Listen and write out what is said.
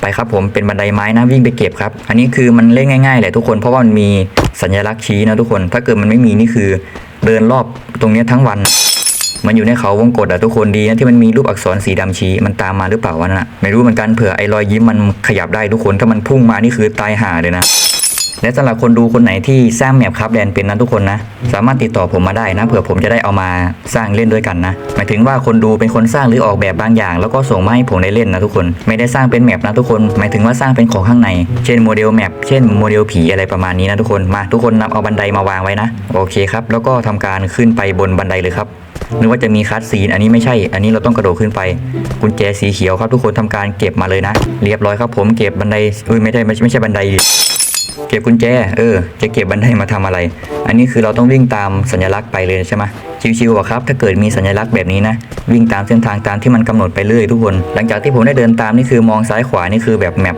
ไปครับผมเป็นบันไดไม้นะวิ่งไปเก็บครับ อันนี้คือมันเล่นง่ายๆแหละทุกคนเพราะว่ามันมีสัญลักษณ์ชี้นะทุกคน ถ้าเกิดมันไม่มีนี่คือเดินรอบตรงนี้ทั้งวัน มันอยู่ในเขาวงกฏอะทุกคนดีนะที่มันมีรูปอักษรสีดำชี้มันตามมาหรือเปล่าวะน่ะไม่รู้เหมือนกันเผื่อไอ้รอยยิ้มมันขยับได้ทุกคนถ้ามันพุ่งมานี่คือตายห่าเลยนะ และสำหรับคนดูคนไหนที่สร้างแมปครับแดนเป็นนะทุกคนนะ สามารถติดต่อผมมาได้นะเผื่อผมจะได้เอามาสร้างเล่นด้วยกันนะ หมายถึงว่าคนดูเป็นคนสร้างหรือออกแบบบางอย่าง แล้วก็ส่งมาให้ผมได้เล่นนะทุกคน ไม่ได้สร้างเป็นแมปนะทุกคน หมายถึงว่าสร้างเป็นของข้างใน เช่นโมเดลแมปเช่นโมเดลผีอะไรประมาณนี้นะทุกคนมาทุกคนนำเอาบันไดมาวางไว้นะโอเคครับแล้วก็ทำการขึ้นไปบนบันไดเลยครับนึกว่าจะมีคัสซีนอันนี้ไม่ใช่ อันนี้เราต้องกระโดดขึ้นไป กุญแจสีเขียวครับทุกคนทำการเก็บมาเลยนะ เรียบร้อยครับผมเก็บบันไดอุ้ยไม่ใช่ไม่ใช่ไม่ใช่บันได เก็บกุญแจ เออ จะเก็บบันไดมาทำอะไร อันนี้คือเราต้องวิ่งตามสัญลักษณ์ไปเลยใช่ไหมชิวๆอะครับ ถ้าเกิดมีสัญลักษณ์แบบนี้นะ วิ่งตามเส้นทางตามที่มันกำหนดไปเรื่อยทุกคน หลังจากที่ผมได้เดินตามนี่คือมองซ้ายขวานี่คือแบบแมป